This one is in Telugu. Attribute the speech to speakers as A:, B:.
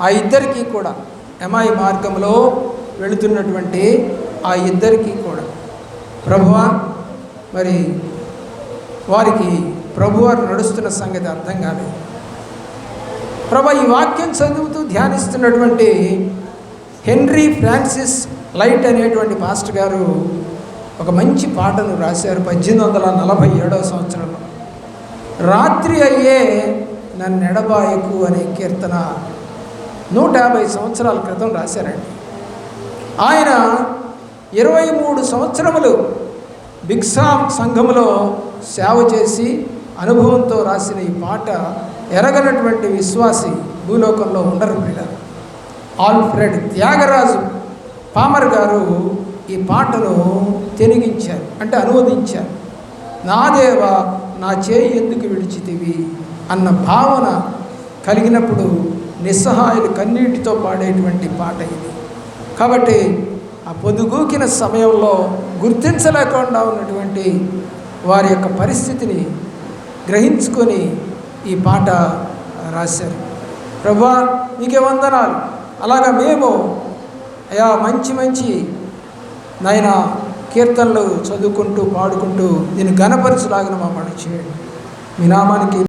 A: ఆ ఇద్దరికీ కూడా ఎమాయి మార్గంలో వెళుతున్నటువంటి ఆ ఇద్దరికీ కూడా. ప్రభువా మరి వారికి ప్రభువారు నడుస్తున్న సంగతి అర్థం కాలేదు. ప్రభు ఈ వాక్యం చదువుతూ ధ్యానిస్తున్నటువంటి హెన్రీ ఫ్రాన్సిస్ లైట్ అనేటువంటి పాస్టర్ గారు ఒక మంచి పాటను రాశారు పద్దెనిమిది వందల నలభై ఏడవ సంవత్సరంలో. రాత్రి అయ్యే నన్నెడబాయకు అనే కీర్తన నూట యాభై సంవత్సరాల క్రితం రాశారండి. ఆయన ఇరవై మూడు సంవత్సరములు బిగ్సాం సంఘములో సేవ చేసి అనుభవంతో రాసిన ఈ పాట ఎరగనటువంటి విశ్వాసి భూలోకంలో ఉండరు ప్రియ ఆల్ఫ్రెడ్ త్యాగరాజు పామర్ గారు ఈ పాటను తెనిగించారు అంటే అనువదించారు. నా దేవ నా చేయి ఎందుకు విడిచితివి? అన్న భావన కలిగినప్పుడు నిస్సహాయులు కన్నీటితో పాడేటువంటి పాట ఇది. కాబట్టి ఆ పొదుగూకిన సమయంలో గుర్తించలేకుండా ఉన్నటువంటి వారి యొక్క పరిస్థితిని గ్రహించుకొని ఈ పాట రాశారు. ప్రభా నీకే వందనాలు. అలాగ మేము అయా మంచి మంచి నాయన కీర్తనలు చదువుకుంటూ పాడుకుంటూ దీన్ని మా మమ్మల్ని చేయండి. మీ నామానికి